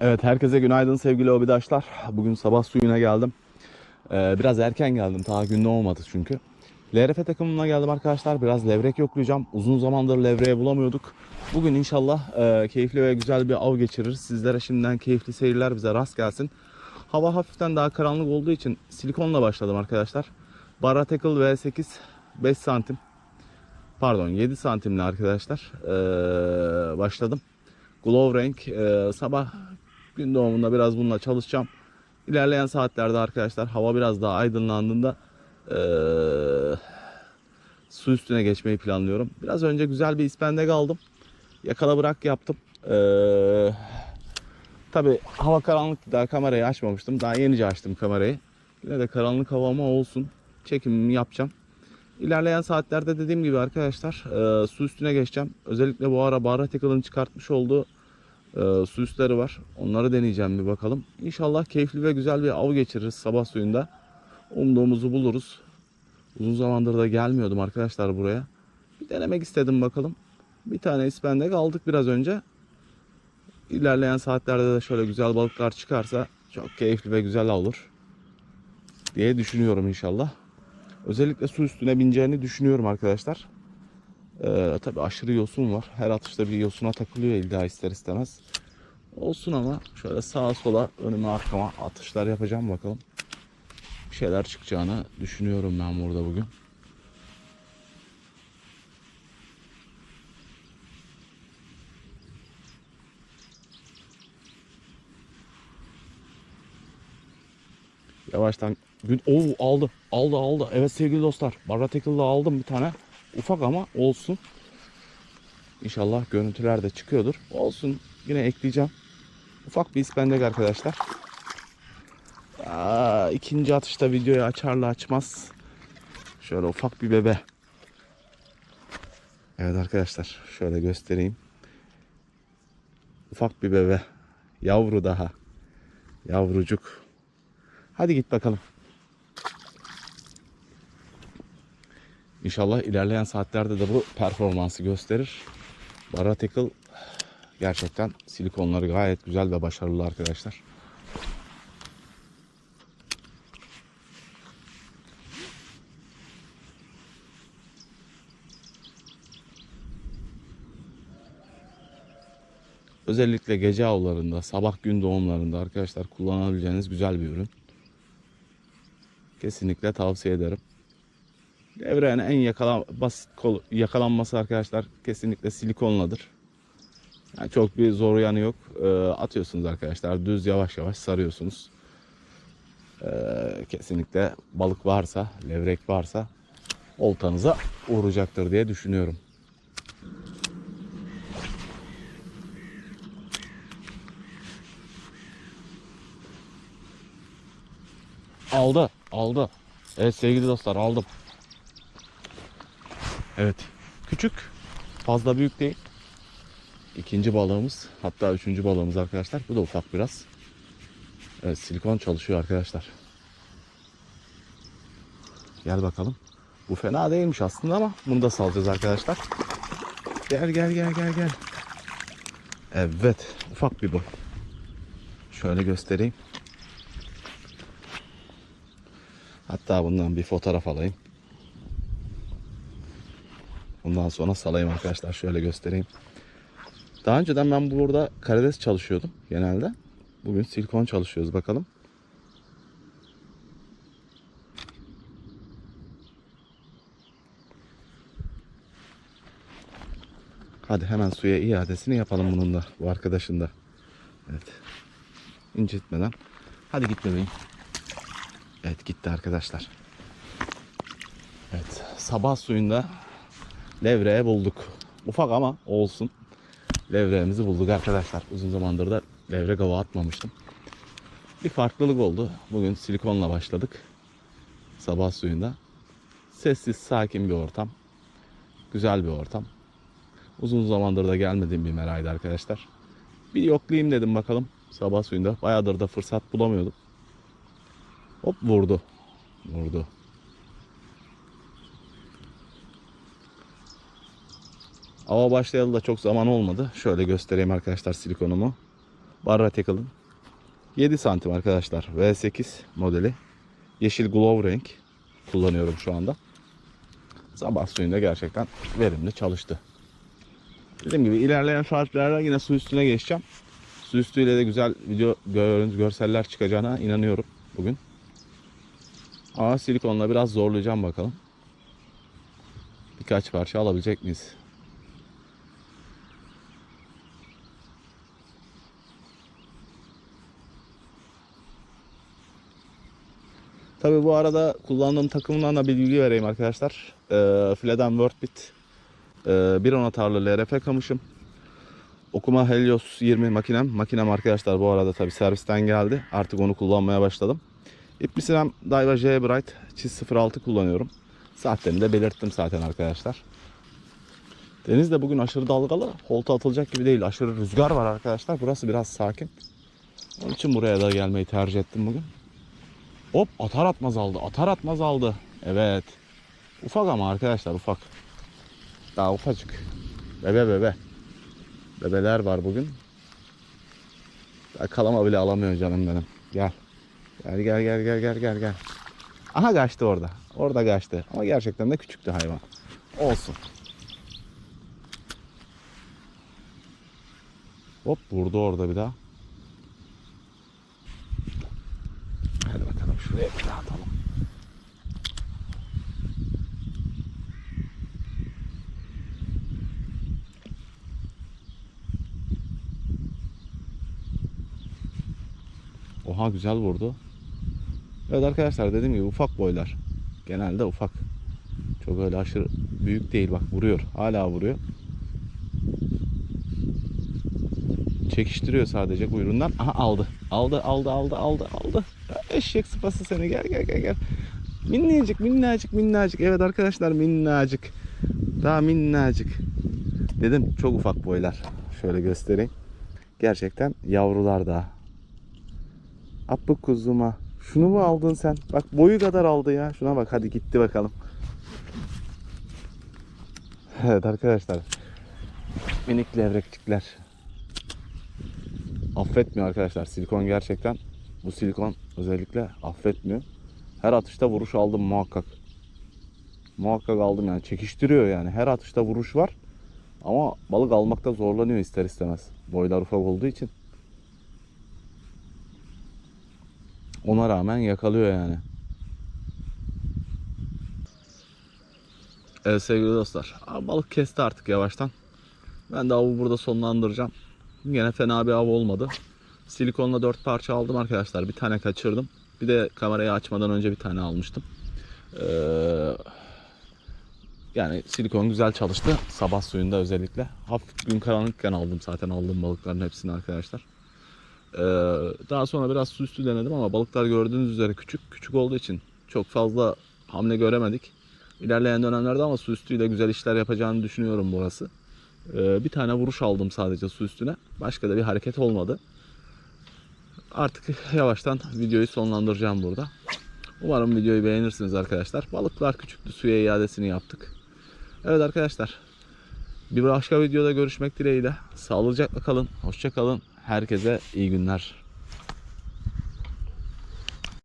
Evet herkese günaydın sevgili obidaşlar. Bugün sabah suyuna geldim. Ee, biraz erken geldim. Daha gün olmadı çünkü. LRF takımına geldim arkadaşlar. Biraz levrek yoklayacağım. Uzun zamandır levreye bulamıyorduk. Bugün inşallah e, keyifli ve güzel bir av geçiririz. Sizlere şimdiden keyifli seyirler bize rast gelsin. Hava hafiften daha karanlık olduğu için silikonla başladım arkadaşlar. Barra Tackle V8 5 santim. Pardon 7 santimli arkadaşlar. Ee, başladım. Glow renk. Ee, sabah gün doğumunda biraz bununla çalışacağım. İlerleyen saatlerde arkadaşlar hava biraz daha aydınlandığında ee, su üstüne geçmeyi planlıyorum. Biraz önce güzel bir ispendek aldım. Yakala bırak yaptım. Ee, Tabi hava karanlık daha kamerayı açmamıştım. Daha yenice açtım kamerayı. Yine de karanlık hava ama olsun. Çekimimi yapacağım. İlerleyen saatlerde dediğim gibi arkadaşlar e, su üstüne geçeceğim. Özellikle bu ara Bahra Tackle'ın çıkartmış olduğu e, su üstleri var. Onları deneyeceğim bir bakalım. İnşallah keyifli ve güzel bir av geçiririz sabah suyunda. Umduğumuzu buluruz. Uzun zamandır da gelmiyordum arkadaşlar buraya. Bir denemek istedim bakalım. Bir tane ispendek aldık biraz önce. İlerleyen saatlerde de şöyle güzel balıklar çıkarsa çok keyifli ve güzel olur diye düşünüyorum inşallah. Özellikle su üstüne bineceğini düşünüyorum arkadaşlar. Ee, tabii aşırı yosun var. Her atışta bir yosuna takılıyor illa ister istemez. Olsun ama şöyle sağa sola önüme arkama atışlar yapacağım bakalım. Bir şeyler çıkacağını düşünüyorum ben burada bugün. Yavaştan gün Oo aldı. Aldı aldı. Evet sevgili dostlar. Barra Tackle'da aldım bir tane. Ufak ama olsun. İnşallah görüntüler de çıkıyordur. Olsun. Yine ekleyeceğim. Ufak bir ispendek arkadaşlar. Aa, ikinci atışta videoyu açarla açmaz. Şöyle ufak bir bebe. Evet arkadaşlar. Şöyle göstereyim. Ufak bir bebe. Yavru daha. Yavrucuk. Hadi git bakalım. İnşallah ilerleyen saatlerde de bu performansı gösterir. Barra Tackle gerçekten silikonları gayet güzel ve başarılı arkadaşlar. Özellikle gece avlarında, sabah gün doğumlarında arkadaşlar kullanabileceğiniz güzel bir ürün. Kesinlikle tavsiye ederim. Devrenin en yakala, basit kol, yakalanması arkadaşlar kesinlikle silikonladır. Yani çok bir zor yanı yok. Ee, atıyorsunuz arkadaşlar düz yavaş yavaş sarıyorsunuz. Ee, kesinlikle balık varsa, levrek varsa oltanıza uğrayacaktır diye düşünüyorum. Aldı, aldı. Evet sevgili dostlar aldım. Evet. Küçük. Fazla büyük değil. İkinci balığımız. Hatta üçüncü balığımız arkadaşlar. Bu da ufak biraz. Evet silikon çalışıyor arkadaşlar. Gel bakalım. Bu fena değilmiş aslında ama bunu da salacağız arkadaşlar. Gel gel gel gel gel. Evet. Ufak bir boy. Şöyle göstereyim. Hatta bundan bir fotoğraf alayım. Bundan sonra salayım arkadaşlar. Şöyle göstereyim. Daha önceden ben burada karides çalışıyordum genelde. Bugün silikon çalışıyoruz bakalım. Hadi hemen suya iadesini yapalım bunun da. Bu arkadaşın da. Evet. İncitmeden. Hadi git bebeğim. Evet gitti arkadaşlar. Evet sabah suyunda levreye bulduk. Ufak ama olsun. Levreğimizi bulduk arkadaşlar. Uzun zamandır da levrek hava atmamıştım. Bir farklılık oldu. Bugün silikonla başladık. Sabah suyunda. Sessiz, sakin bir ortam. Güzel bir ortam. Uzun zamandır da gelmediğim bir meraydı arkadaşlar. Bir yoklayayım dedim bakalım. Sabah suyunda. Bayağıdır da fırsat bulamıyordum. Hop vurdu. Vurdu. Ava başlayalı da çok zaman olmadı. Şöyle göstereyim arkadaşlar silikonumu. Barra Tackle'ın 7 santim arkadaşlar. V8 modeli. Yeşil glow renk kullanıyorum şu anda. Sabah suyunda gerçekten verimli çalıştı. Dediğim gibi ilerleyen saatlerde yine su üstüne geçeceğim. Su üstüyle de güzel video gör- görseller çıkacağına inanıyorum bugün. Ama silikonla biraz zorlayacağım bakalım. Birkaç parça alabilecek miyiz? Tabi bu arada kullandığım takımdan da bir bilgi vereyim arkadaşlar. Ee, Fleden Wordbit ee, 1.10 atarlı LRF kamışım. Okuma Helios 20 makinem. Makinem arkadaşlar bu arada tabi servisten geldi. Artık onu kullanmaya başladım. İpmisinem Daiwa J Bright çiz 06 kullanıyorum. Saatlerini de belirttim zaten arkadaşlar. Deniz de bugün aşırı dalgalı. Holta atılacak gibi değil. Aşırı rüzgar var arkadaşlar. Burası biraz sakin. Onun için buraya da gelmeyi tercih ettim bugün. Hop atar atmaz aldı. Atar atmaz aldı. Evet. Ufak ama arkadaşlar ufak. Daha ufacık. Bebe bebe. Bebeler var bugün. Daha kalama bile alamıyor canım benim. Gel. Gel gel gel gel gel gel gel. Aha kaçtı orada. Orada kaçtı. Ama gerçekten de küçüktü hayvan. Olsun. Hop vurdu orada bir daha. Hadi bakalım şuraya bir daha atalım. Oha güzel vurdu. Evet arkadaşlar dediğim gibi ufak boylar. Genelde ufak. Çok öyle aşırı büyük değil bak vuruyor. Hala vuruyor. Çekiştiriyor sadece kuyruğundan. Aha aldı. Aldı aldı aldı aldı aldı. Eşek sıpası seni gel gel gel gel. Minnacık minnacık minnacık. Evet arkadaşlar minnacık. Daha minnacık. Dedim çok ufak boylar. Şöyle göstereyim. Gerçekten yavrular daha. Apı kuzuma. Şunu mu aldın sen? Bak boyu kadar aldı ya. Şuna bak hadi gitti bakalım. Evet arkadaşlar. Minik levrekçikler. Affetmiyor arkadaşlar. Silikon gerçekten bu silikon özellikle affetmiyor. Her atışta vuruş aldım muhakkak. Muhakkak aldım yani. Çekiştiriyor yani. Her atışta vuruş var. Ama balık almakta zorlanıyor ister istemez. Boylar ufak olduğu için. Ona rağmen yakalıyor yani. Evet sevgili dostlar. Balık kesti artık yavaştan. Ben de avı burada sonlandıracağım. Yine fena bir av olmadı. Silikonla 4 parça aldım arkadaşlar. Bir tane kaçırdım. Bir de kamerayı açmadan önce bir tane almıştım. Ee, yani silikon güzel çalıştı. Sabah suyunda özellikle. Hafif gün karanlıkken aldım zaten aldığım balıkların hepsini arkadaşlar. Ee, daha sonra biraz su üstü denedim ama balıklar gördüğünüz üzere küçük. Küçük olduğu için çok fazla hamle göremedik. İlerleyen dönemlerde ama su üstüyle güzel işler yapacağını düşünüyorum burası. Ee, bir tane vuruş aldım sadece su üstüne. Başka da bir hareket olmadı. Artık yavaştan videoyu sonlandıracağım burada. Umarım videoyu beğenirsiniz arkadaşlar. Balıklar küçüktü suya iadesini yaptık. Evet arkadaşlar. Bir başka videoda görüşmek dileğiyle. Sağlıcakla kalın. Hoşça kalın. Herkese iyi günler.